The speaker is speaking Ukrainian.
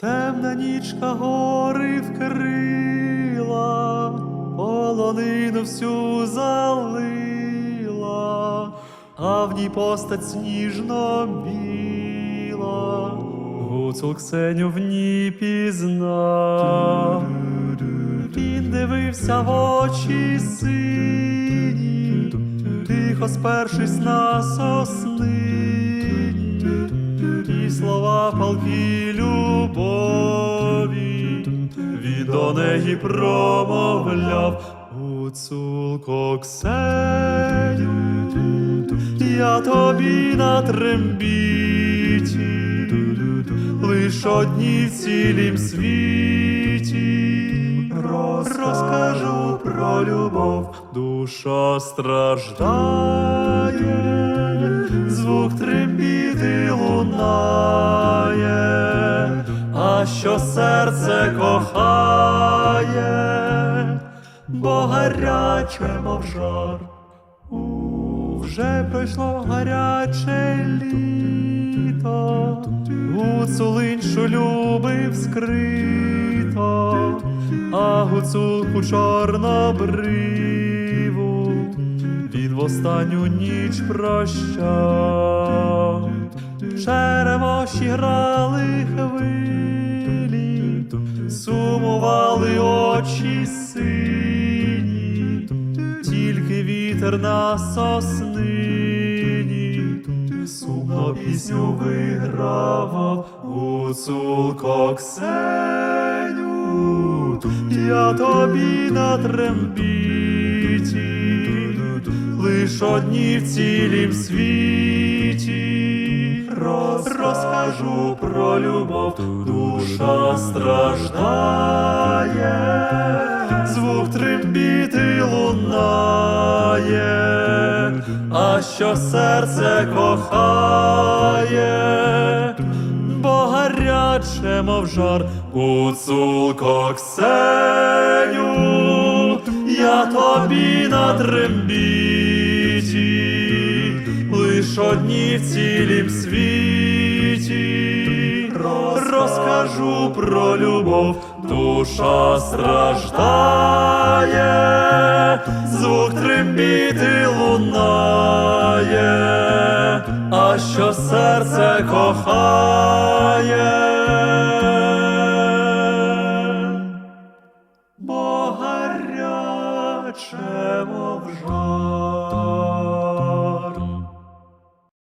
Темна нічка гори вкрила, полонину всю залила, а в ній постать сніжно біла, гуцул Ксеню в ній пізнав. Він дивився в очі сині, тихо спершись на соснині, і слова палки до неї промовляв. Гуцулко Ксеню, я тобі на трембіті, лиш одні в цілім світі. Розкажу про любов, душа страждає, звук трембіти лунає, а що серце кохає, бо гаряче, мов жар. Вже пройшло гаряче літо, гуцул іншу любив скрито, а гуцулку чорнобриву він в останню ніч прощав. Черемоші грали хвилі, сумували очі сині, тільки вітер на соснині, сумно пісню вигравав гуцулко Ксеню, я тобі на трембіті, лиш одні в цілім світі. Роз, розкажу про любов, душа страждає, звук трембіти лунає, а що серце кохає, бо гаряче, мов жар, гуцулко Ксеню, я тобі на трембіті, лиш одні в цілім світі кажу про любов, душа страждає, звук трембіти лунає, а що серце кохає. Бо гаряче мов жаль.